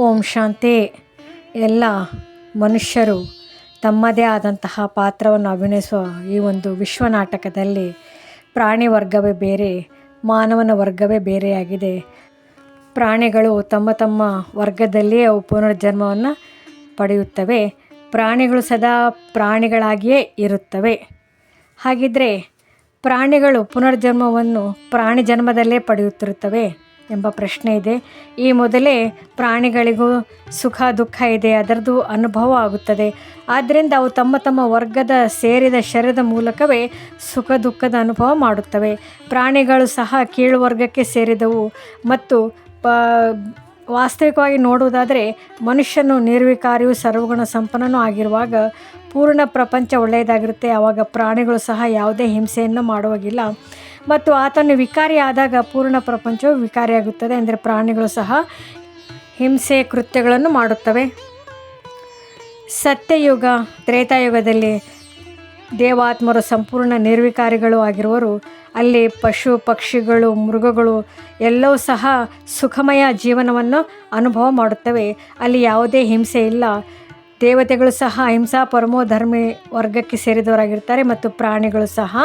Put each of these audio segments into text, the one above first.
ಓಂ ಶಾಂತಿ. ಎಲ್ಲ ಮನುಷ್ಯರು ತಮ್ಮದೇ ಆದಂತಹ ಪಾತ್ರವನ್ನು ಅಭಿನಯಿಸುವ ಈ ಒಂದು ವಿಶ್ವ ನಾಟಕದಲ್ಲಿ ಪ್ರಾಣಿ ವರ್ಗವೇ ಬೇರೆ, ಮಾನವನ ವರ್ಗವೇ ಬೇರೆಯಾಗಿದೆ. ಪ್ರಾಣಿಗಳು ತಮ್ಮ ತಮ್ಮ ವರ್ಗದಲ್ಲಿಯೇ ಅವು ಪುನರ್ಜನ್ಮವನ್ನು ಪಡೆಯುತ್ತವೆ. ಪ್ರಾಣಿಗಳು ಸದಾ ಪ್ರಾಣಿಗಳಾಗಿಯೇ ಇರುತ್ತವೆ. ಹಾಗಿದ್ದರೆ ಪ್ರಾಣಿಗಳು ಪುನರ್ಜನ್ಮವನ್ನು ಪ್ರಾಣಿ ಜನ್ಮದಲ್ಲೇ ಪಡೆಯುತ್ತಿರುತ್ತವೆ. ಎಂಬ ಪ್ರಶ್ನೆ ಇದೆ. ಈ ಮೊದಲೇ ಪ್ರಾಣಿಗಳಿಗೂ ಸುಖ, ದುಃಖ ಇದೆ. ಅದರದ್ದು ಅನುಭವ ಆಗುತ್ತದೆ. ಆದ್ದರಿಂದ ಅವು ತಮ್ಮ ತಮ್ಮ ವರ್ಗದ ಸೇರಿದ ಶರೀರದ ಮೂಲಕವೇ ಸುಖ, ದುಃಖದ ಅನುಭವ ಮಾಡುತ್ತವೆ. ಪ್ರಾಣಿಗಳು ಸಹ ಕೀಳು ವರ್ಗಕ್ಕೆ ಸೇರಿದವು. ಮತ್ತು ಪ, ವಾಸ್ತವಿಕವಾಗಿ ನೋಡುವುದಾದರೆ ಮನುಷ್ಯನು ನಿರ್ವಿಕಾರಿಯೂ ಸರ್ವಗುಣ ಸಂಪನ್ನೂ ಆಗಿರುವಾಗ ಪೂರ್ಣ ಪ್ರಪಂಚ ಒಳ್ಳೆಯದಾಗಿರುತ್ತೆ. ಆವಾಗ ಪ್ರಾಣಿಗಳು ಸಹ ಯಾವುದೇ ಹಿಂಸೆಯನ್ನು ಮಾಡುವಾಗಿಲ್ಲ. ಮತ್ತು ಆತನು ವಿಕಾರಿ ಆದಾಗ ಪೂರ್ಣ ಪ್ರಪಂಚವು ವಿಕಾರಿಯಾಗುತ್ತದೆ ಅಂದರೆ ಪ್ರಾಣಿಗಳು ಸಹ ಹಿಂಸೆ ಕೃತ್ಯಗಳನ್ನು ಮಾಡುತ್ತವೆ. ಸತ್ಯಯುಗ, ತ್ರೇತಾಯುಗದಲ್ಲಿ ದೇವಾತ್ಮರು ಸಂಪೂರ್ಣ ನಿರ್ವಿಕಾರಿಗಳು ಆಗಿರುವರು. ಅಲ್ಲಿ ಪಶು, ಪಕ್ಷಿಗಳು, ಮೃಗಗಳು ಎಲ್ಲವೂ ಸಹ ಸುಖಮಯ ಜೀವನವನ್ನು ಅನುಭವ ಮಾಡುತ್ತವೆ. ಅಲ್ಲಿ ಯಾವುದೇ ಹಿಂಸೆ ಇಲ್ಲ. ದೇವತೆಗಳು ಸಹ ಅಹಿಂಸಾ ಪರಮೋ ಧರ್ಮಿ ವರ್ಗಕ್ಕೆ ಸೇರಿದವರಾಗಿರ್ತಾರೆ ಮತ್ತು ಪ್ರಾಣಿಗಳು ಸಹ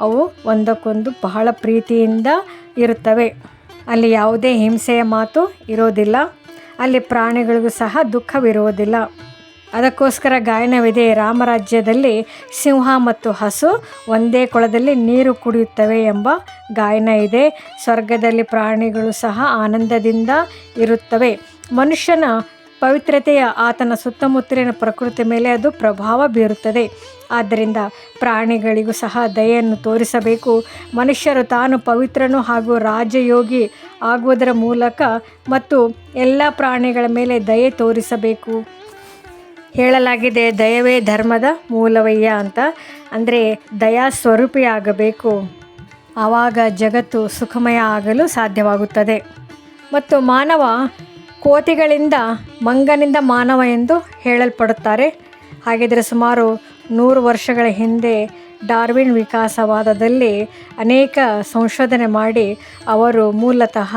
ಅವು ಒಂದಕ್ಕೊಂದು ಬಹಳ ಪ್ರೀತಿಯಿಂದ ಇರುತ್ತವೆ. ಅಲ್ಲಿ ಯಾವುದೇ ಹಿಂಸೆಯ ಮಾತು ಇರೋದಿಲ್ಲ. ಅಲ್ಲಿ ಪ್ರಾಣಿಗಳಿಗೂ ಸಹ ದುಃಖವಿರುವುದಿಲ್ಲ. ಅದಕ್ಕೋಸ್ಕರ ಗಾಯನವಿದೆ, ರಾಮರಾಜ್ಯದಲ್ಲಿ ಸಿಂಹ ಮತ್ತು ಹಸು ಒಂದೇ ಕೊಳದಲ್ಲಿ ನೀರು ಕುಡಿಯುತ್ತವೆ ಎಂಬ ಗಾಯನ ಇದೆ. ಸ್ವರ್ಗದಲ್ಲಿ ಪ್ರಾಣಿಗಳು ಸಹ ಆನಂದದಿಂದ ಇರುತ್ತವೆ. ಮನುಷ್ಯನ ಪವಿತ್ರತೆಯ ಆತನ ಸುತ್ತಮುತ್ತಲಿನ ಪ್ರಕೃತಿ ಮೇಲೆ ಅದು ಪ್ರಭಾವ ಬೀರುತ್ತದೆ. ಆದ್ದರಿಂದ ಪ್ರಾಣಿಗಳಿಗೂ ಸಹ ದಯೆಯನ್ನು ತೋರಿಸಬೇಕು. ಮನುಷ್ಯರು ತಾನು ಪವಿತ್ರನು ಹಾಗೂ ರಾಜಯೋಗಿ ಆಗುವುದರ ಮೂಲಕ ಮತ್ತು ಎಲ್ಲ ಪ್ರಾಣಿಗಳ ಮೇಲೆ ದಯೆ ತೋರಿಸಬೇಕು. ಹೇಳಲಾಗಿದೆ, ದಯವೇ ಧರ್ಮದ ಮೂಲವಯ್ಯ ಅಂತ. ಅಂದರೆ ದಯಾ ಸ್ವರೂಪಿಯಾಗಬೇಕು ಆವಾಗ ಜಗತ್ತು ಸುಖಮಯ ಆಗಲು ಸಾಧ್ಯವಾಗುತ್ತದೆ. ಮತ್ತು ಮಾನವ ಕೋತಿಗಳಿಂದ ಮಂಗನಿಂದ ಮಾನವ ಎಂದು ಹೇಳಲ್ಪಡುತ್ತಾರೆ. ಹಾಗಿದ್ರೆ ಸುಮಾರು ನೂರು ವರ್ಷಗಳ ಹಿಂದೆ ಡಾರ್ವಿನ್ ವಿಕಾಸವಾದದಲ್ಲಿ ಅನೇಕ ಸಂಶೋಧನೆ ಮಾಡಿ ಅವರು ಮೂಲತಃ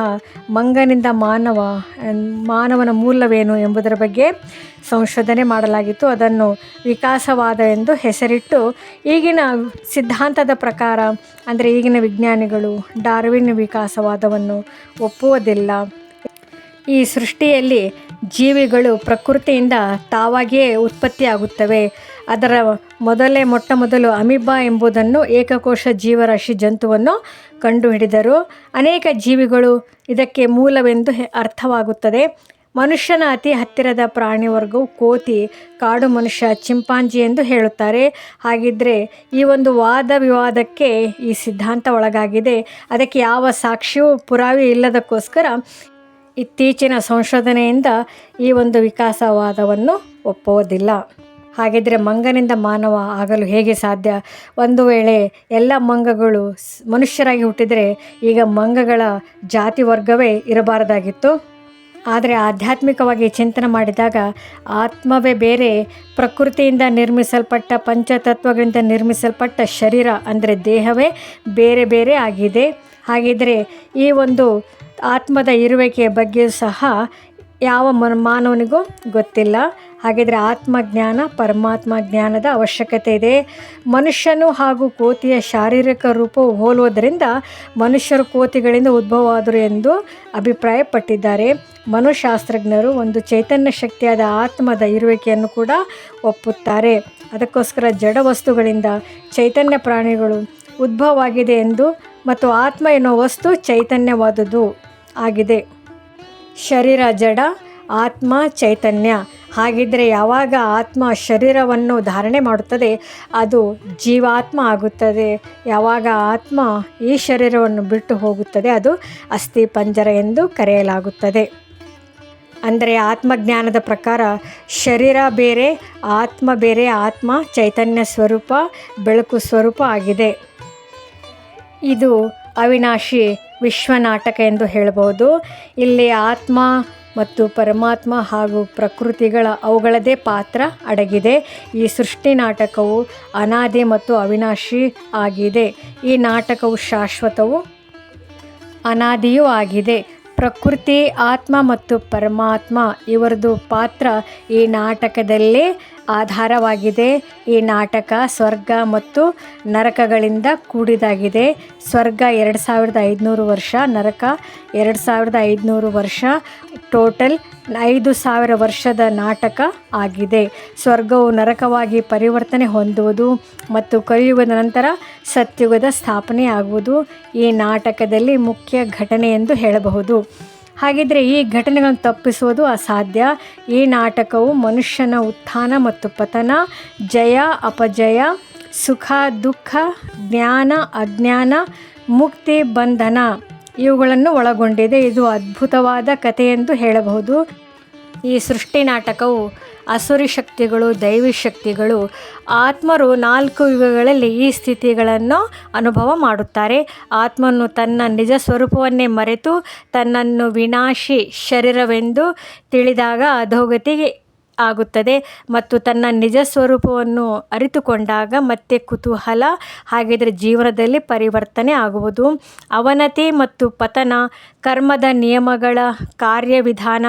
ಮಂಗನಿಂದ ಮಾನವ, ಮಾನವನ ಮೂಲವೇನು ಎಂಬುದರ ಬಗ್ಗೆ ಸಂಶೋಧನೆ ಮಾಡಲಾಗಿತ್ತು. ಅದನ್ನು ವಿಕಾಸವಾದ ಎಂದು ಹೆಸರಿಟ್ಟು ಈಗಿನ ಸಿದ್ಧಾಂತದ ಪ್ರಕಾರ, ಅಂದರೆ ಈಗಿನ ವಿಜ್ಞಾನಿಗಳು ಡಾರ್ವಿನ್ ವಿಕಾಸವಾದವನ್ನು ಒಪ್ಪುವುದಿಲ್ಲ. ಈ ಸೃಷ್ಟಿಯಲ್ಲಿ ಜೀವಿಗಳು ಪ್ರಕೃತಿಯಿಂದ ತಾವಾಗಿಯೇ ಉತ್ಪತ್ತಿಯಾಗುತ್ತವೆ. ಅದರ ಮೊದಲೇ ಮೊಟ್ಟ ಮೊದಲು ಅಮಿಬಾ ಎಂಬುದನ್ನು ಏಕಕೋಶ ಜೀವರಾಶಿ ಜಂತುವನ್ನು ಕಂಡುಹಿಡಿದರು. ಅನೇಕ ಜೀವಿಗಳು ಇದಕ್ಕೆ ಮೂಲವೆಂದು ಅರ್ಥವಾಗುತ್ತದೆ. ಮನುಷ್ಯನ ಅತಿ ಹತ್ತಿರದ ಪ್ರಾಣಿವರ್ಗವು ಕೋತಿ, ಕಾಡು ಮನುಷ್ಯ, ಚಿಂಪಾಂಜಿ ಎಂದು ಹೇಳುತ್ತಾರೆ. ಹಾಗಿದ್ದರೆ ಈ ಒಂದು ವಾದ ವಿವಾದಕ್ಕೆ ಈ ಸಿದ್ಧಾಂತ ಒಳಗಾಗಿದೆ. ಅದಕ್ಕೆ ಯಾವ ಸಾಕ್ಷಿಯೂ ಪುರಾವೆ ಇಲ್ಲದಕ್ಕೋಸ್ಕರ ಇತ್ತೀಚಿನ ಸಂಶೋಧನೆಯಿಂದ ಈ ಒಂದು ವಿಕಾಸವಾದವನ್ನು ಒಪ್ಪುವುದಿಲ್ಲ. ಹಾಗಿದ್ದರೆ ಮಂಗನಿಂದ ಮಾನವ ಆಗಲು ಹೇಗೆ ಸಾಧ್ಯ? ಒಂದು ವೇಳೆ ಎಲ್ಲ ಮಂಗಗಳು ಮನುಷ್ಯರಾಗಿ ಹುಟ್ಟಿದರೆ ಈಗ ಮಂಗಗಳ ಜಾತಿ ವರ್ಗವೇ ಇರಬಾರದಾಗಿತ್ತು. ಆದರೆ ಆಧ್ಯಾತ್ಮಿಕವಾಗಿ ಚಿಂತನೆ ಮಾಡಿದಾಗ ಆತ್ಮವೇ ಬೇರೆ, ಪ್ರಕೃತಿಯಿಂದ ನಿರ್ಮಿಸಲ್ಪಟ್ಟ, ಪಂಚತತ್ವಗಳಿಂದ ನಿರ್ಮಿಸಲ್ಪಟ್ಟ ಶರೀರ ಅಂದರೆ ದೇಹವೇ ಬೇರೆ ಬೇರೆ ಆಗಿದೆ. ಹಾಗಿದ್ದರೆ ಈ ಒಂದು ಆತ್ಮದ ಇರುವಿಕೆಯ ಬಗ್ಗೆ ಸಹ ಯಾವ ಮನ ಮಾನವನಿಗೂ ಗೊತ್ತಿಲ್ಲ. ಹಾಗಿದ್ರೆ ಆತ್ಮಜ್ಞಾನ, ಪರಮಾತ್ಮ ಜ್ಞಾನದ ಅವಶ್ಯಕತೆ ಇದೆ. ಮನುಷ್ಯನು ಹಾಗೂ ಕೋತಿಯ ಶಾರೀರಿಕ ರೂಪವು ಹೋಲುವುದರಿಂದ ಮನುಷ್ಯರು ಕೋತಿಗಳಿಂದ ಉದ್ಭವವಾದರು ಎಂದು ಅಭಿಪ್ರಾಯಪಟ್ಟಿದ್ದಾರೆ. ಮನುಶಾಸ್ತ್ರಜ್ಞರು ಒಂದು ಚೈತನ್ಯ ಶಕ್ತಿಯಾದ ಆತ್ಮದ ಇರುವಿಕೆಯನ್ನು ಕೂಡ ಒಪ್ಪುತ್ತಾರೆ. ಅದಕ್ಕೋಸ್ಕರ ಜಡ ವಸ್ತುಗಳಿಂದ ಚೈತನ್ಯ ಪ್ರಾಣಿಗಳು ಉದ್ಭವವಾಗಿದೆ ಎಂದು ಮತ್ತು ಆತ್ಮ ಎನ್ನುವ ವಸ್ತು ಚೈತನ್ಯವಾದುದು ಆಗಿದೆ. ಶರೀರ ಜಡ, ಆತ್ಮ ಚೈತನ್ಯ. ಹಾಗಿದ್ದರೆ ಯಾವಾಗ ಆತ್ಮ ಶರೀರವನ್ನು ಧಾರಣೆ ಮಾಡುತ್ತದೆ, ಅದು ಜೀವಾತ್ಮ ಆಗುತ್ತದೆ. ಯಾವಾಗ ಆತ್ಮ ಈ ಶರೀರವನ್ನು ಬಿಟ್ಟು ಹೋಗುತ್ತದೆ, ಅದು ಅಸ್ಥಿ ಪಂಜರ ಎಂದು ಕರೆಯಲಾಗುತ್ತದೆ. ಅಂದರೆ ಆತ್ಮಜ್ಞಾನದ ಪ್ರಕಾರ ಶರೀರ ಬೇರೆ, ಆತ್ಮ ಬೇರೆ, ಆತ್ಮ ಚೈತನ್ಯ ಸ್ವರೂಪ, ಬೆಳಕು ಸ್ವರೂಪ ಆಗಿದೆ. ಇದು ಅವಿನಾಶಿ ವಿಶ್ವನಾಟಕ ಎಂದು ಹೇಳಬಹುದು ಇಲ್ಲಿ ಆತ್ಮ ಮತ್ತು ಪರಮಾತ್ಮ ಹಾಗೂ ಪ್ರಕೃತಿಗಳ ಅವುಗಳದೇ ಪಾತ್ರ ಅಡಗಿದೆ. ಈ ಸೃಷ್ಟಿ ನಾಟಕವು ಅನಾದಿ ಮತ್ತು ಅವಿನಾಶಿ ಆಗಿದೆ. ಈ ನಾಟಕವು ಶಾಶ್ವತವು ಅನಾದಿಯೂ ಆಗಿದೆ. ಪ್ರಕೃತಿ, ಆತ್ಮ ಮತ್ತು ಪರಮಾತ್ಮ ಇವರದು ಪಾತ್ರ ಈ ನಾಟಕದಲ್ಲಿ ಆಧಾರವಾಗಿದೆ. ಈ ನಾಟಕ ಸ್ವರ್ಗ ಮತ್ತು ನರಕಗಳಿಂದ ಕೂಡಿದಾಗಿದೆ. ಸ್ವರ್ಗ ಎರಡು ಸಾವಿರದ ಐದುನೂರು ವರ್ಷ, ನರಕ ಎರಡು ಸಾವಿರದ ಐದುನೂರು ವರ್ಷ, ಟೋಟಲ್ ಐದು ಸಾವಿರ ವರ್ಷದ ನಾಟಕ ಆಗಿದೆ. ಸ್ವರ್ಗವು ನರಕವಾಗಿ ಪರಿವರ್ತನೆ ಹೊಂದುವುದು ಮತ್ತು ಕಲಿಯುಗದ ನಂತರ ಸತ್ಯುಗದ ಸ್ಥಾಪನೆಯಾಗುವುದು ಈ ನಾಟಕದಲ್ಲಿ ಮುಖ್ಯ ಘಟನೆ ಎಂದು ಹೇಳಬಹುದು. ಹಾಗಿದ್ರೆ ಈ ಘಟನೆಗಳನ್ನು ತಪ್ಪಿಸುವುದು ಅಸಾಧ್ಯ. ಈ ನಾಟಕವು ಮನುಷ್ಯನ ಉತ್ಥಾನ ಮತ್ತು ಪತನ, ಜಯ, ಅಪಜಯ, ಸುಖ, ದುಃಖ, ಜ್ಞಾನ, ಅಜ್ಞಾನ, ಮುಕ್ತಿ, ಬಂಧನ ಇವುಗಳನ್ನು ಒಳಗೊಂಡಿದೆ. ಇದು ಅದ್ಭುತವಾದ ಕಥೆ ಎಂದು ಹೇಳಬಹುದು. ಈ ಸೃಷ್ಟಿ ನಾಟಕವು ಅಸುರಿ ಶಕ್ತಿಗಳು, ದೈವಿ ಶಕ್ತಿಗಳು, ಆತ್ಮರು ನಾಲ್ಕು ಯುಗಗಳಲ್ಲಿ ಈ ಸ್ಥಿತಿಗಳನ್ನು ಅನುಭವ ಮಾಡುತ್ತಾರೆ. ಆತ್ಮನು ತನ್ನ ನಿಜ ಸ್ವರೂಪವನ್ನೇ ಮರೆತು ತನ್ನನ್ನು ವಿನಾಶಿ ಶರೀರವೆಂದು ತಿಳಿದಾಗ ಅಧೋಗತಿಗೆ ಆಗುತ್ತದೆ ಮತ್ತು ತನ್ನ ನಿಜ ಸ್ವರೂಪವನ್ನು ಅರಿತುಕೊಂಡಾಗ ಮತ್ತೆ ಕುತೂಹಲ ಹಾಗಿದ್ರೆ ಜೀವನದಲ್ಲಿ ಪರಿವರ್ತನೆ ಆಗುವುದು. ಅವನತಿ ಮತ್ತು ಪತನ, ಕರ್ಮದ ನಿಯಮಗಳ ಕಾರ್ಯವಿಧಾನ,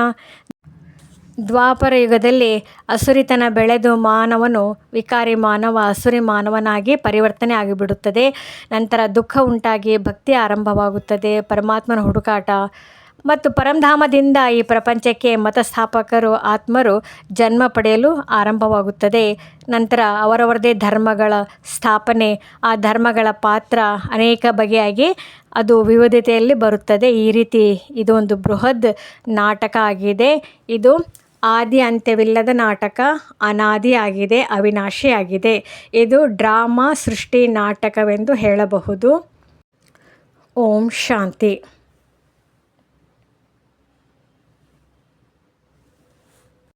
ದ್ವಾಪರ ಯುಗದಲ್ಲಿ ಅಸುರಿತನ ಬೆಳೆದು ಮಾನವನು ವಿಕಾರಿ ಮಾನವ ಅಸುರಿ ಮಾನವನಾಗಿ ಪರಿವರ್ತನೆ ಆಗಿಬಿಡುತ್ತದೆ. ನಂತರ ದುಃಖ ಉಂಟಾಗಿ ಭಕ್ತಿ ಆರಂಭವಾಗುತ್ತದೆ. ಪರಮಾತ್ಮನ ಹುಡುಕಾಟ ಮತ್ತು ಪರಂಧಾಮದಿಂದ ಈ ಪ್ರಪಂಚಕ್ಕೆ ಮತಸ್ಥಾಪಕರು, ಆತ್ಮರು ಜನ್ಮ ಪಡೆಯಲು ಆರಂಭವಾಗುತ್ತದೆ. ನಂತರ ಅವರವರದೇ ಧರ್ಮಗಳ ಸ್ಥಾಪನೆ, ಆ ಧರ್ಮಗಳ ಪಾತ್ರ ಅನೇಕ ಬಗೆಯಾಗಿ ಅದು ವಿವಿಧತೆಯಲ್ಲಿ ಬರುತ್ತದೆ. ಈ ರೀತಿ ಇದು ಒಂದು ಬೃಹದ್ ನಾಟಕ ಆಗಿದೆ. ಇದು ಆದಿ ಅಂತ್ಯವಿಲ್ಲದ ನಾಟಕ, ಅನಾದಿ ಆಗಿದೆ ಅವಿನಾಶಿಯಾಗಿದೆ ಇದು ಡ್ರಾಮಾ ಸೃಷ್ಟಿ ನಾಟಕವೆಂದು ಹೇಳಬಹುದು. ಓಂ ಶಾಂತಿ.